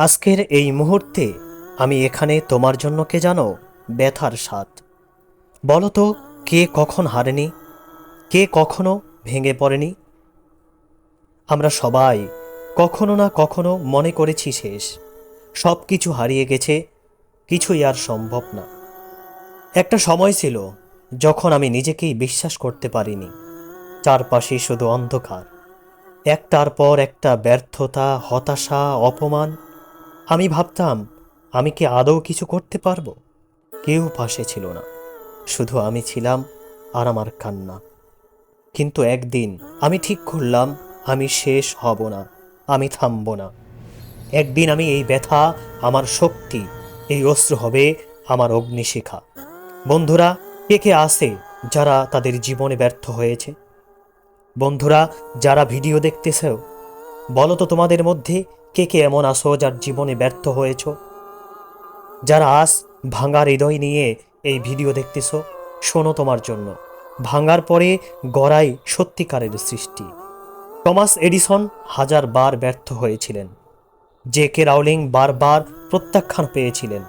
আজকের এই মুহূর্তে আমি এখানে তোমার জন্য কে জানো ব্যথার স্বাদ। বলো তো, কে কখন হারেনি? কে কখনো ভেঙে পড়েনি? আমরা সবাই কখনো না কখনো মনে করেছি শেষ। সব কিছু হারিয়ে গেছে, কিছুই আর সম্ভব না। একটা সময় ছিল যখন আমি নিজেকেই বিশ্বাস করতে পারিনি। চারপাশে শুধু অন্ধকার। একটার পর একটা ব্যর্থতা, হতাশা, অপমান আমি ভাবতাম, আমি কি আদৌ কিছু করতে পারব? কেউ পাশে ছিল না। শুধু আমি ছিলাম আর আমার কান্না। কিন্তু একদিন আমি ঠিক করলাম, আমি শেষ হব না, আমি থামব না। একদিন আমি এই ব্যথা, আমার শক্তি, এই অস্ত্র হবে আমার অগ্নিশিখা। বন্ধুরা, কে কে আছে যারা তাদের জীবনে ব্যর্থ হয়েছে? বন্ধুরা, যারা ভিডিও দেখতেছেও বলো তো তোমাদের মধ্যে কে কে এমন আসো যার জীবনে ব্যর্থ হয়েছ? যারা আস ভাঙার হৃদয় নিয়ে এই ভিডিও দেখতেছো, শোনো তোমার জন্য। ভাঙার পরে গড়াই সত্যিকারের সৃষ্টি। টমাস এডিসন হাজার বার ব্যর্থ হয়েছিলেন। জে কে রাউলিং বারবার প্রত্যাখ্যান পেয়েছিলেন।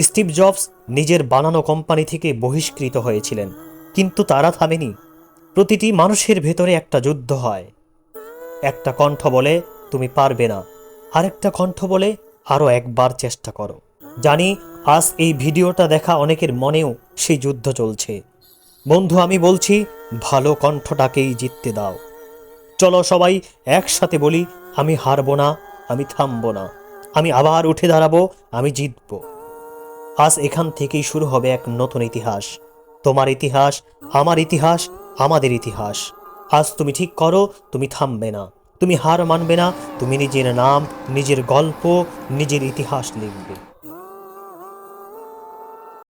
স্টিভ জবস নিজের বানানো কোম্পানি থেকে বহিষ্কৃত হয়েছিলেন। কিন্তু তারা থামেনি। প্রতিটি মানুষের ভেতরে একটা যুদ্ধ হয়। একটা কণ্ঠ বলে, তুমি পারবে না। আরেকটা কণ্ঠ বলে আরও একবার চেষ্টা করো। জানি, আজ এই ভিডিওটা দেখা অনেকের মনেও সেই যুদ্ধ চলছে। বন্ধু, আমি বলছি, ভালো কণ্ঠটাকেই জিততে দাও। চলো সবাই একসাথে বলি, আমি হারবো না, আমি থামবো না। আমি আবার উঠে দাঁড়াবো, আমি জিতবো। আজ এখান থেকেই শুরু হবে এক নতুন ইতিহাস। তোমার ইতিহাস, আমার ইতিহাস, আমাদের ইতিহাস। আজ তুমি ঠিক করো, তুমি থামবে না। তুমি হার মানবে না, তুমি নিজের নাম, নিজের গল্প, নিজের ইতিহাস লিখবে।